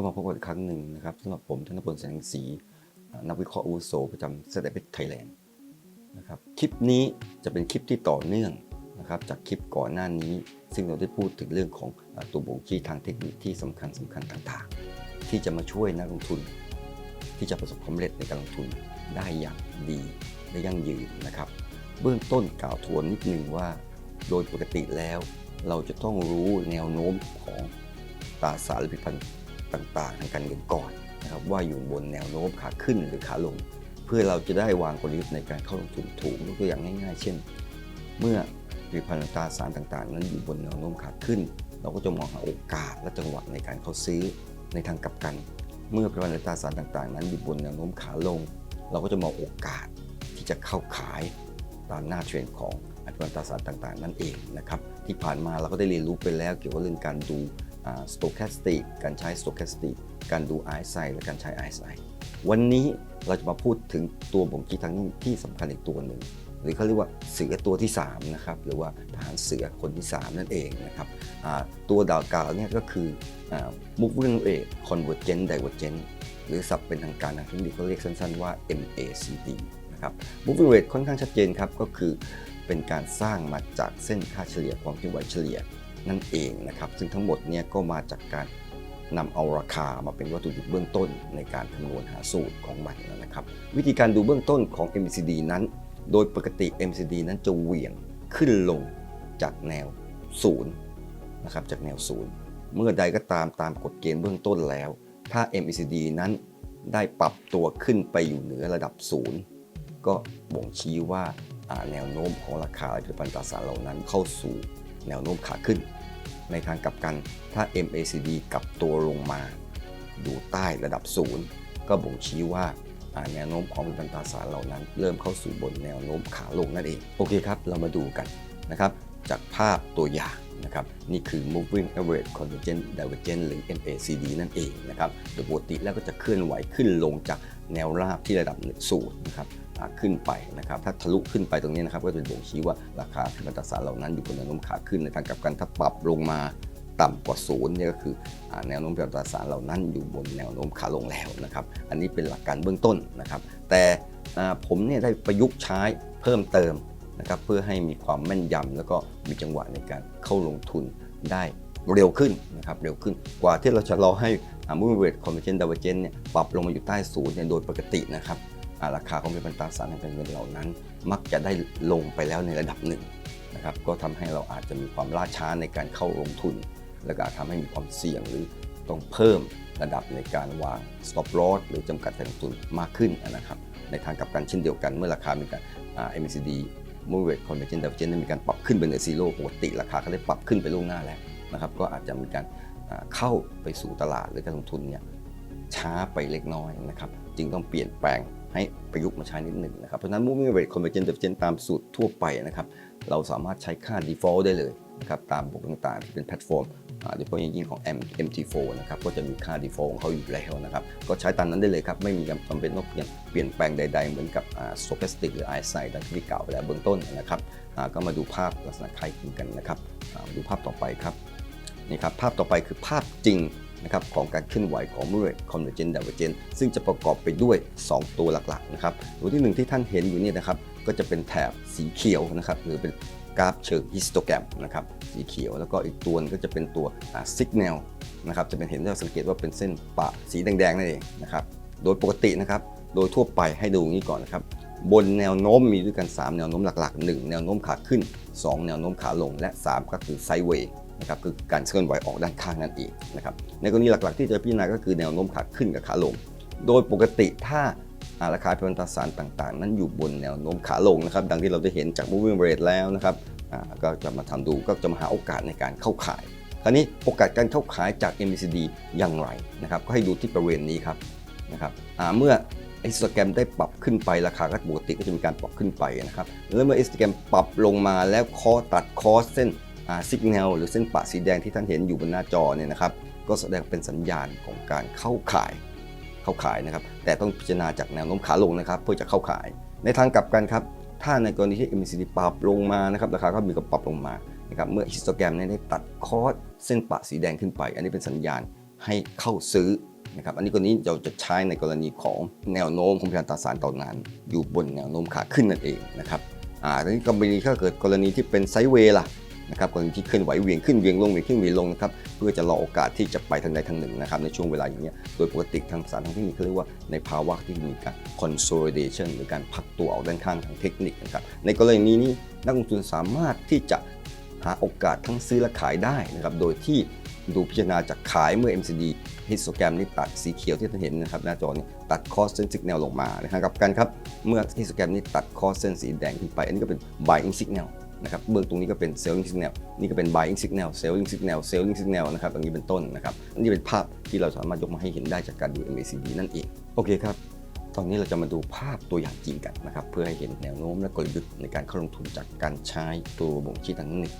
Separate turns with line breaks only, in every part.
ามาพบกันอีกครั้งหนึ่งนะครับสำหรับผมธนพลแสงสีนักวิเคราะห์อาวุโสประจำสเตปไทยแลนด์นะครับคลิปนี้จะเป็นคลิปที่ต่อเนื่องนะครับจากคลิปก่อนหน้านี้ ซึ่งเราได้พูดถึงเรื่องของตัวบ่งชี้ทางเทคนิคที่สำคัญสำคัญต่างๆ ที่จะมาช่วยนักลงทุน ที่จะประสบความสำเร็จในการลงทุนได้อย่างดีและยั่งยืนนะครับ เบื้องต้นกล่าวทวนนิดนึงว่า โดยปกติแล้ว เราจะต้องรู้แนวโน้มของตราสารหรือผลิตภัณฑ์ ต่างๆ ทางการเงินก่อนนะครับว่าอยู่บนแนวโน้มขาขึ้นหรือขาลง เพื่อเราจะได้วางกลยุทธ์ในการเข้าลงทุนถูกยกตัวอย่างง่าย ๆ เช่น เมื่อผลิตภัณฑ์ตราสารต่างๆ นั้นอยู่บนแนวโน้มขาขึ้น เราก็จะมองหาโอกาสและจังหวะในการเข้าซื้อในทางกลับกัน เมื่อผลิตภัณฑ์ตราสารต่างๆ นั้นอยู่บนแนวโน้มขาลง เราก็จะมองโอกาสที่จะเข้าขายตามหน้าเทรนด์ของผลิตภัณฑ์ตราสารต่างๆ นั่นเองนะครับที่ผ่านมาเราก็ได้เรียนรู้ไปแล้วเกี่ยวกับเรื่องการดู สโตแคสติกการใช้สโตแคสติกการดู RSI และการใช้ RSI วันนี้เราจะมาพูดถึงตัวบ่งชี้ทางนี้ที่สำคัญอีกตัวหนึ่งหรือเขาเรียกว่าเสือตัวที่3นะครับหรือว่าทหารเสือคนที่ 3 นั่นเองนะครับตัวดาวกล่าวเนี่ยก็คืออ่า moving rate convergent divergent หรือศัพท์เป็นทางการทางเทคนิคเขาเรียกสั้นๆว่า MACD นะครับ moving rate ค่อนข้างชัดเจนครับก็คือเป็นการสร้างมาจากเส้นค่าเฉลี่ยความเคลื่อนไหวเฉลี่ย นั่นเองนะครับ ซึ่งทั้งหมดเนี่ยก็มาจากการนำเอาราคามาเป็นวัตถุดิบเบื้องต้นในการคำนวณหาสูตรของมันนะครับ วิธีการดูเบื้องต้นของ MCD นั้น โดยปกติ MCD นั้นจะเหวี่ยงขึ้นลงจากแนวศูนย์นะครับจากแนวศูนย์เมื่อใดก็ตามตามกฎเกณฑ์เบื้องต้นแล้ว ถ้า MACD นั้นได้ปรับตัวขึ้นไปอยู่เหนือระดับศูนย์ก็บ่งชี้ว่าอ่าแนวโน้มของราคาผลิตภัณฑ์ตราสารเหล่านั้นเข้าสู่ แนวโน้มขาขึ้น ในทางกลับกันถ้า MACD กลับตัวลงมาอยู่ใต้ระดับศูนย์ก็บ่งชี้ว่าแนวโน้มของผลิตภัณฑ์ตราสารเหล่านั้น เริ่มเข้าสู่บนแนวโน้มขาลงนั่นเอง โอเคครับ เรามาดูกันนะครับจากภาพตัวอย่างนะครับนี่คือ moving average convergent divergent หรือ MACD นั่นเองนะครับโดยปกติแล้วก็จะเคลื่อนไหวขึ้นลงจากแนวราบที่ระดับศูนย์นะครับ ขึ้นไปนะครับถ้าทะลุขึ้นไปตรงนี้นะครับก็จะบ่งชี้ว่าราคาผลิตภัณฑ์ตราสารเหล่านั้นอยู่บนแนวโน้มขาขึ้นในทางกลับกันถ้าปรับลงมาต่ำกว่าศูนย์เนี่ยก็คือแนวโน้มการตราสารเหล่านั้นอยู่บนแนวโน้มขาลงแล้วนะครับอันนี้เป็นหลักการเบื้องต้นนะครับแต่ผมเนี่ยได้ประยุกต์ใช้เพิ่มเติมนะครับเพื่อให้มีความแม่นยำแล้วก็มีจังหวะในการเข้าลงทุนได้เร็วขึ้นนะครับเร็วขึ้นกว่าที่เราจะรอให้มูฟเวทคอมมิชชั่นดาวเจนเนี่ยปรับลงมาอยู่ใต้ศูนย์เนี่ยโดยปกตินะครับ ราคาของผลิตภัตราสารทางการเงินเหล่านั้น มักจะได้ลงไปแล้วในระดับหนึ่งนะครับก็ทำให้เราอาจจะมีความล่าช้าในการเข้าลงทุน และก็อาจทำให้มีความเสี่ยงหรือต้องเพิ่มระดับในการวาง stop loss หรือจำกัดการลงทุนมากขึ้นนะครับในทางกลับกันเช่นเดียวกันเมื่อราคามีการอ่า MACD Moving Convergent Divergent นั้มีการปรับขึ้นเป็นเหนือซีโร่ปกติราคาก็ได้ปรับขึ้นไปล่วงหน้าแล้วนะครับก็อาจจะมีการเข้าไปสู่ตลาดหรือการลงทุนเนี่ย ช้าไปเล็กน้อยนะครับจึงต้องเปลี่ยนแปลงให้ประยุกต์มาใช้นิดหนึ่งนะครับเพราะฉะนั้น Moving Average Convergent Divergent ตามสูตรทั่วไปนะครับเราสามารถใช้ค่า default ได้เลยนะครับตามบทต่างๆที่เป็นแพลตฟอร์มโดยเฉพาะอย่างยิ่งของ M MT4 นะครับก็จะมีค่า default ของเขาอยู่แล้วนะครับก็ใช้ตามนั้นได้เลยครับ ไม่มีจำเป็นต้องเปลี่ยนเปลี่ยนแปลงใดๆ เหมือนกับ stochastic หรือ RSI ดังที่กล่าวไปแล้วเบื้องต้นนะครับก็มาดูภาพลักษณะคล้ายคลึงกันนะครับดูภาพต่อไปครับนี่ครับภาพต่อไปคือภาพจริง นะครับของการเคลื่อนไหวของ m u r a y Convergent Divergent ซึ่งจะประกอบไปด้วย 2 ตัวหลักๆนะครับตัวที่หนึ่งที่ท่านเห็นอยู่นี่นะครับก็จะเป็นแถบสีเขียวนะครับหรือเป็นกราฟเชิงฮิสโตแกรมนะครับสีเขียวแล้วก็อีกตัวนึงก็จะเป็นตัวสัญญาณนะครับจะเป็นเห็นได้สังเกตว่าเป็นเส้นปะสีแดงๆนั่นเองนะครับโดยปกตินะครับโดยทั่วไปให้ดูงนี้ก่อนนะครับบนแนวโน้มมีด้วยกัน 3 แนวโน้มหลักๆ 1 แนวโน้มขาขึ้น 2 แนวโน้มขาลงและ 3 ก็คือไซด์เวย์ นะครับคือการเคลื่อนไหวออกด้านข้างนั่นเองนะครับในกรณีหลักๆ ที่จะพิจารณาก็คือแนวโน้มขาขึ้นกับขาลง โดยปกติถ้าราคาพลังตราสารต่างๆ นั้นอยู่บนแนวโน้มขาลงนะครับดังที่เราได้เห็นจาก moving rate แล้วนะครับก็จะมาทำดูก็จะมาหาโอกาสในการเข้าขาย คราวนี้โอกาสการเข้าขายจาก MACD อย่างไรนะครับก็ให้ดูที่บริเวณนี้ครับนะครับเมื่อไอสแกรมได้ปรับขึ้นไปราคาก็ปกติก็จะมีการปรับขึ้นไปนะครับแล้วเมื่อไอสแกรมปรับลงมาแล้วคอตัดคอเส้น สัญญาณหรือเส้นปะสีแดงที่ท่านเห็นอยู่บนหน้าจอเนี่ยนะครับ ก็แสดงเป็นสัญญาณของการเข้าขายเข้าขายนะครับ แต่ต้องพิจารณาจากแนวโน้มขาลงนะครับ เพื่อจะเข้าขาย ในทางกลับกันครับ ถ้าในกรณีที่ MACD ปรับลงมานะครับราคาก็มีการปรับลงมานะครับเมื่อฮิสโตแกรมนี่ได้ตัดคอร์สเส้นปะสีแดงขึ้นไป อันนี้เป็นสัญญาณให้เข้าซื้อนะครับอันนี้กรณีเราจะใช้ในกรณีของแนวโน้มของพยานตราสารต่อนานอยู่บนแนวโน้มขาขึ้นนั่นเองนะครับอ่าทีนี้กรณีถ้าเกิดกรณีที่เป็นไซด์เวย์ล่ะ นะครับกรณีที่เคลื่อนไหวเวียงขึ้นเวียงลงเวียงขึ้นเวียงลงนะครับเพื่อจะรอโอกาสที่จะไปทางใดทางหนึ่งนะครับในช่วงเวลาอย่างเงี้ยโดยปกติทางสารทางเทคนิคเขาเรียกว่าในภาวะที่มีการ consolidation หรือการพักตัวออกด้านข้างทางเทคนิคนะครับในกรณีนี้นักลงทุนสามารถที่จะหาโอกาสทั้งซื้อและขายได้นะครับโดยที่ดูพิจารณาจากขายเมื่อ MCD ฮิสโตแกรมนี่ตัดสีเขียวที่ท่านเห็นนะครับหน้าจอนี้ตัดคอสเส้นสิกแนลลงมานะครับกับกันครับ เมื่อฮิสโตแกรมนี้ตัดคอสเส้นสีแดงขึ้นไป อันนี้ก็เป็น buying signal นะครับเบื้องตรงนี้ก็เป็น selling signal นี่ก็เป็น buying signal selling signal selling signal นะครับอย่างนี้เป็นต้นนะครับนี่เป็นภาพที่เราสามารถยกมาให้เห็นได้จากการดู MACD นั่นเองโอเคครับตอนนี้เราจะมาดูภาพตัวอย่างจริงกันนะครับเพื่อให้เห็นแนวโน้มและกลยุทธ์ในการเข้าลงทุนจากการใช้ตัวบ่งชี้ทางเทคนิค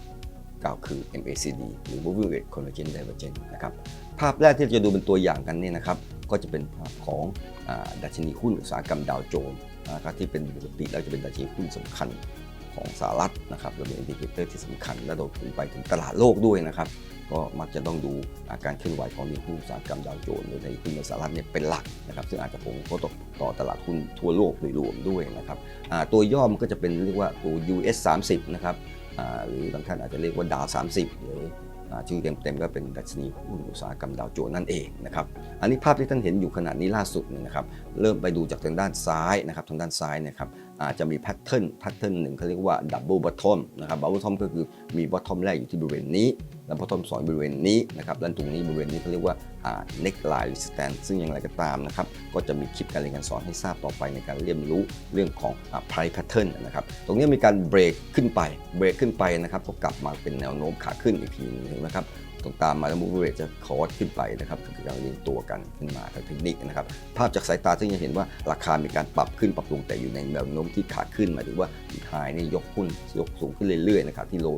กล่าวคือ MACD หรือ Moving Average Convergence Divergence นะครับภาพแรกที่เราจะดูเป็นตัวอย่างกันเนี่ยนะครับก็จะเป็นภาพของอดัชนีหุ้นอุตสาหกรรมดาวโจนส์นะครับที่เป็นปกติแล้วจะเป็นดัชนีหุ้นสำคัญ ของสหรัฐนะครับจะเป็นอินดิเคเตอร์ที่สำคัญและโดดถึงไปถึงตลาดโลกด้วยนะครับ ก็มักจะต้องดูอาการเคลื่อนไหวของในหุ้นอุตสาหกรรมดาวโจนส์หรือในหุ้นในสหรัฐเนี่ยเป็นหลักนะครับ ซึ่งอาจจะส่งผลกระทบต่อตลาดหุ้นทั่วโลกโดยรวมด้วยนะครับตัวย่อมันก็จะเป็นเรียกว่าตัว US 30 นะครับหรือบางท่านอาจจะเรียกว่าดาว 30 หรือ ชื่อเต็มๆก็เป็นดัชนีหุ้นอุตสาหกรรมดาวโจนส์นั่นเองนะครับอันนี้ภาพที่ท่านเห็นอยู่ขนาดนี้ล่าสุดนะครับเริ่มไปดูจากทางด้านซ้ายนะครับทางด้านซ้ายนะครับอาจจะมีแพทเทิร์นแพทเทิร์นหนึ่งเขาเรียกว่าดับเบิลบอททอมนะครับดับเบิลบอททอมก็คือมีบอททอมแรกอยู่ที่บริเวณนี้ ล้วพอต้นสอนบริเวณนี้นะครับด้านตรงนี้บริเวณนี้เขาเรียกว่าอ่า neckline resistance ซึ่งอย่างไรก็ตามนะครับก็จะมีคลิปการเรียนการสอนให้ทราบต่อไปในการเรียนรู้เรื่องของอ่า price pattern นะครับตรงนี้มีการเบรกขึ้นไปเบรกขึ้นไปนะครับก็กลับมาเป็นแนวโน้มขาขึ้นอีกทีหนึงนะครับตรงตามมาแล้ว move rate จะคอร์สขึ้นไปนะครับคือการเรียงตัวกันขึ้นมาทางเทคนิคนะครับภาพจากสายตาซึ่งจะเห็นว่าราคามีการปรับขึ้นปรับลงแต่อยู่ในแนวโน้มที่ขาขึ้นหมายถึงว่าไฮนี่ยกหุ้นยกสูงขึ้นเรื่อยๆนะครับที่โล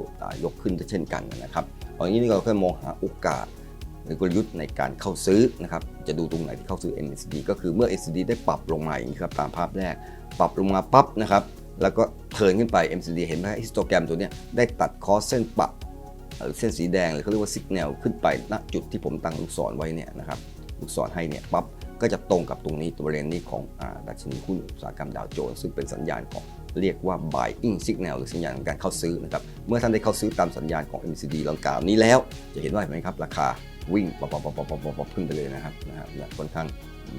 ยกขึ้นเช่นกันนะครับ อนนี้นี่เราก็มองหาโอกาสหรือกลยุทธ์ในการเข้าซื้อนะครับ จะดูตรงไหนที่เข้าซื้อ MACD ก็คือเมื่อ MACD ได้ปรับลงมาอย่างนี้ครับตามภาพแรก ปรับลงมาปั๊บนะครับ แล้วก็เทินขึ้นไป MACD เห็นไหมฮิสโตแกรมตัวนี้ได้ตัดคอสเส้นปรับหรือเส้นสีแดงหรือเขาเรียกว่าสัญญาณขึ้นไปณจุดที่ผมตั้งลูกศรไว้เนี่ยนะครับลูกศรให้เนี่ยปั๊บก็จะตรงกับตรงนี้ตัวเรนนี้ของอดัชนีหุ้นอุตสาหกรรมดาวโจนส์ซึ่งเป็นสัญญาณของ เรียกว่า buying signal หรือสัญญาณของการเข้าซื้อนะครับเมื่อท่านได้เข้าซื้อตามสัญญาณของ MCD ลังกล่าวนี้แล้ว จะเห็นว่าเห็นไหมครับ ราคาวิ่งปอบปอบปอบปอบปอบปอบขึ้นไปเลยนะครับนะครับค่อนข้าง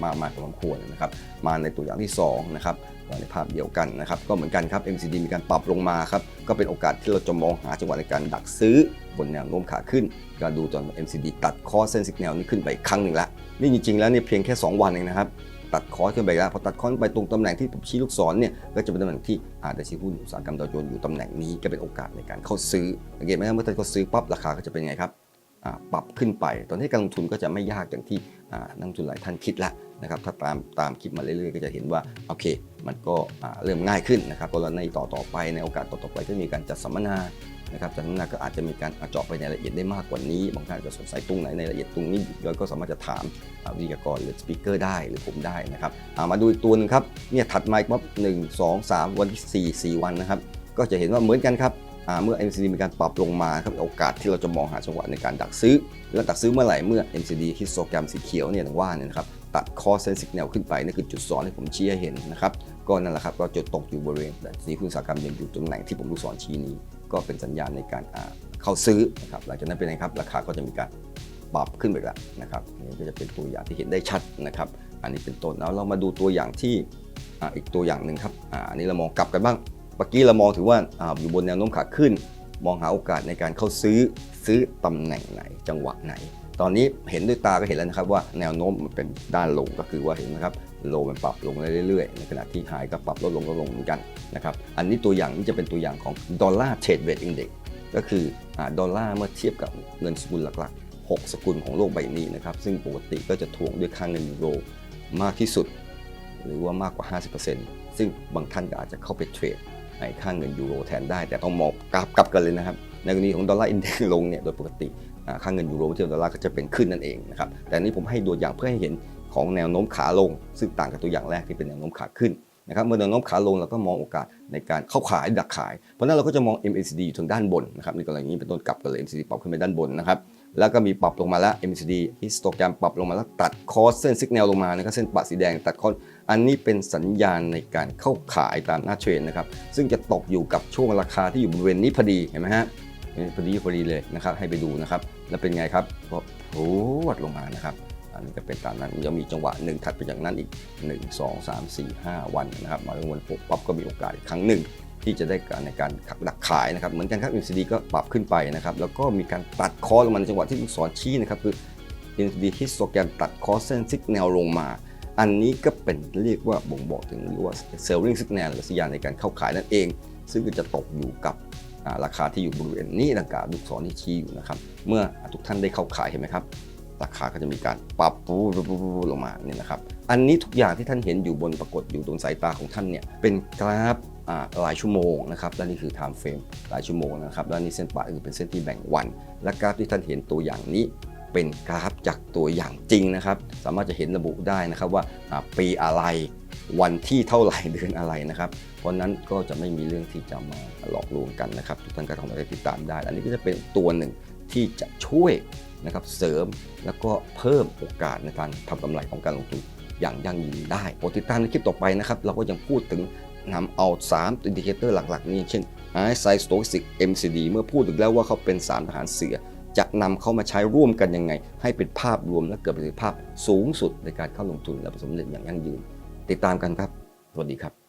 มากมากพอสมควรนะครับมาในตัวอย่างที่2นะครับในภาพเดียวกันนะครับก็เหมือนกันครับ MCD มีการปรับลงมาครับก็เป็นโอกาสที่เราจะมองหาจังหวะในการดักซื้อบนแนวโน้มขาขึ้นก็ดูตอน MCD ตัดคอเส้นสิกแนวนี้ขึ้นไปอีกครั้งหนึ่งละนี่จริงๆแล้วเนี่ยเพียงแค่ 2 วันเองนะครับ ตัดคอร์สขึ้นไปแล้วพอตัดคอร์สไปตรงตำแหน่งที่ผมชี้ลูกศรเนี่ยก็จะเป็นตำแหน่งที่อาจจะชี้หุ้นอุตสาหกรรมดาวโจนส์อยู่ตำแหน่งนี้ก็เป็นโอกาสในการเข้าซื้อสังเกตไหมครับเมื่อท่านเขาซื้อปั๊บราคาก็จะเป็นไงครับปรับขึ้นไป ตอนนี้การลงทุนก็จะไม่ยากอย่างที่นักลงทุนหลายท่านคิดละนะครับถ้าตามตามคลิปมาเรื่อยๆ ก็จะเห็นว่าโอเค มันก็เริ่มง่ายขึ้นนะครับกรณีต่อต่อไปในโอกาสต่อต่อไปก็มีการจัดสัมมนา นะครับจัดสัมมนาก็อาจจะมีการเจาะไปในรายละเอียดได้มากกว่านี้ บางท่านอาจจะสงสัยตรงไหนในรายละเอียดตรงนี้เราก็สามารถจะถามวิทยากรหรือสปีกเกอร์ได้หรือผมได้นะครับามาดูอีกตัวหนึ่งครับเนี่ยถัดมาอีกปั๊บหนึ่งสองสามวันที่สี่สี่วันนะครับก็จะเห็นว่าเหมือนกันครับเมื่อ MCD มีการปรับลงมาครับโอกาสที่เราจะมองหาจังหวะในการดักซื้อ และดักซื้อเมื่อไหร่เมื่อ MCD ฮิสโตแกรมสีเขียวเนี่ยต่างว่าเนี่ยนะครับตัดคอเส้นสิกแนวขึ้นไปนั่นคือจุดสอนที่ผมชี้ให้เห็นนะครับก็นั่นแหละครับก็จะตกอยู่บริเวณดัชนีหุ้นอุตสากรรมยังอยู่ตรงไหนที่ผมลูกศรชี้นี้ ก็เป็นสัญญาณในการเข้าซื้อนะครับหลังจากนั้นเป็นไงครับราคาก็จะมีการปรับขึ้นไปแล้วนะครับนี่ก็จะเป็นตัวอย่างที่เห็นได้ชัดนะครับ อันนี้เป็นต้นแล้วเรามาดูตัวอย่างที่อ,อีกตัวอย่างหนึ่งครับอ่าอันนี้เรามองกลับกันบ้างเมื่อกี้เรามองถือว่าอ่าอยู่บนแนวโน้มขาขึ้น มองหาโอกาสในการเข้าซื้อซื้อตำแหน่งไหนจังหวะไหน ตอนนี้เห็นด้วยตาก็เห็นแล้วนะครับว่าแนวโน้มมันเป็นด้านลงก็คือว่าเห็นนะครับ โลมันปรับลงเรื่อยๆ ในขณะที่ไฮก็ปรับลดลงลดลงเหมือนกันนะครับอันนี้ตัวอย่างนี้จะเป็นตัวอย่างของดอลลาร์เทรดเวทอินเด็กก็คืออดอลลาร์เมื่อเทียบกับเงินสกุลหลักๆ 6 สกุลของโลกใบนี้นะครับซึ่งปกติก็จะทวงด้วยค่าเงินยูโรมากที่สุด หรือว่ามากกว่า 50%ซึ่งบางท่านก็อาจจะเข้าไปเทรดในค่าเงินยูโรแทนได้ แต่ต้องมองกลับกลับกันเลยนะครับในกรณีของดอลลาร์อินเด็กซ์ลงเนี่ยโดยปกติอ่าค่าเงินยูโรเทียบดอลลาร์ก็จะเป็นขึ้นนั่นเองนะครับแต่อันนี้ผมให้ตัวอย่างเพื่อให้เห็น ของแนวโน้มขาลง ซึ่งต่างกับตัวอย่างแรกที่เป็นแนวโน้มขาขึ้นนะครับเมื่อแนวโน้มขาลงเราก็มองโอกาสในการเข้าขายดักขาย เพราะนั้นเราก็จะมอง MACD อยู่ทางด้านบนนะครับในกรณีนี้เป็นต้นกลับกันเลย MACD ปรับขึ้นไปด้านบนนะครับแล้วก็มีปรับลงมาแล้ว MACD ฮิสโตกรมปรับลงมาแล้วตัดคอสเส้นสัญญาณลงมานะครับเส้นปะสีแดงตัดคอสอันนี้เป็นสัญญาณในการเข้าขายตามหน้าเทรนนะครับซึ่งจะตกอยู่กับช่วงราคาที่อยู่บริเวณนี้พอดีเห็นไหมฮะพอดีพอดีเลยนะครับให้ไปดูนะครับแล้วเป็นไงครับก็พรวดลงมานะครับ อันนี้ก็เป็นตามนั้นยังมีจังหวะหนึ่งถัดไปจากนั้นอีก 1 2 3 4 5 วันนะครับ มาถึงวันปุ๊บปั๊บก็มีโอกาสอีกครั้งหนึ่ง ที่จะได้การในการขักดักขายนะครับ เหมือนกันครับ MCD ก็ปรับขึ้นไปนะครับ แล้วก็มีการตัดคอลงมาในจังหวะที่ลูกศรชี้นะครับคือ MCD ฮิสโตแกรมตัดคอเส้นซิกแนลลงมา อันนี้ก็เป็นเรียกว่าบ่งบอกถึงหรือว่าเซลลิงซิกแนลหรือสัญญาณในการเข้าขายนั่นเอง ซึ่งก็จะตกอยู่กับราคาที่อยู่บริเวณนี้ดังกล่าวลูกศรที่ชี้อยู่นะครับ เมื่อทุกท่านได้เข้าขายเห็นไหมครับ ราคาก็จะมีการปรับปูปูปูลงมาเนี่ยนะครับ อันนี้ทุกอย่างที่ท่านเห็นอยู่บนปรากฏอยู่ตรงสายตาของท่านเนี่ยเป็นกราฟอ่ารายชั่วโมงนะครับและนี่คือ time frame รายชั่วโมงนะครับและนี่เส้นปะคือเป็นเส้นที่แบ่งวัน และกราฟที่ท่านเห็นตัวอย่างนี้เป็นกราฟจากตัวอย่างจริงนะครับ สามารถจะเห็นระบุได้นะครับว่าปีอะไรวันที่เท่าไหร่เดือนอะไรนะครับ เพราะนั้นก็จะไม่มีเรื่องที่จะมาหลอกลวงกันนะครับ ทุกท่านก็ต้องได้ติดตามได้ อันนี้ก็จะเป็นตัวหนึ่งที่จะช่วย นะครับเสริมแล้วก็เพิ่มโอกาสในการทำกำไรของการลงทุนอย่างยั่งยืนได้โปรดติดตามในคลิปต่อไปนะครับ เราก็ยังพูดถึงนำเอา3อินดิเคเตอร์หลัก ๆ นี้อย่างเช่น RSI Stochastic MCD เมื่อพูดถึงแล้วว่าเขาเป็น3ทหารเสือ จะนำเข้ามาใช้ร่วมกันยังไง ให้เป็นภาพรวมและเกิดประสิทธิภาพสูงสุดในการเข้าลงทุนและประสบผลสำเร็จอย่างยั่งยืน ติดตามกันครับ สวัสดีครับ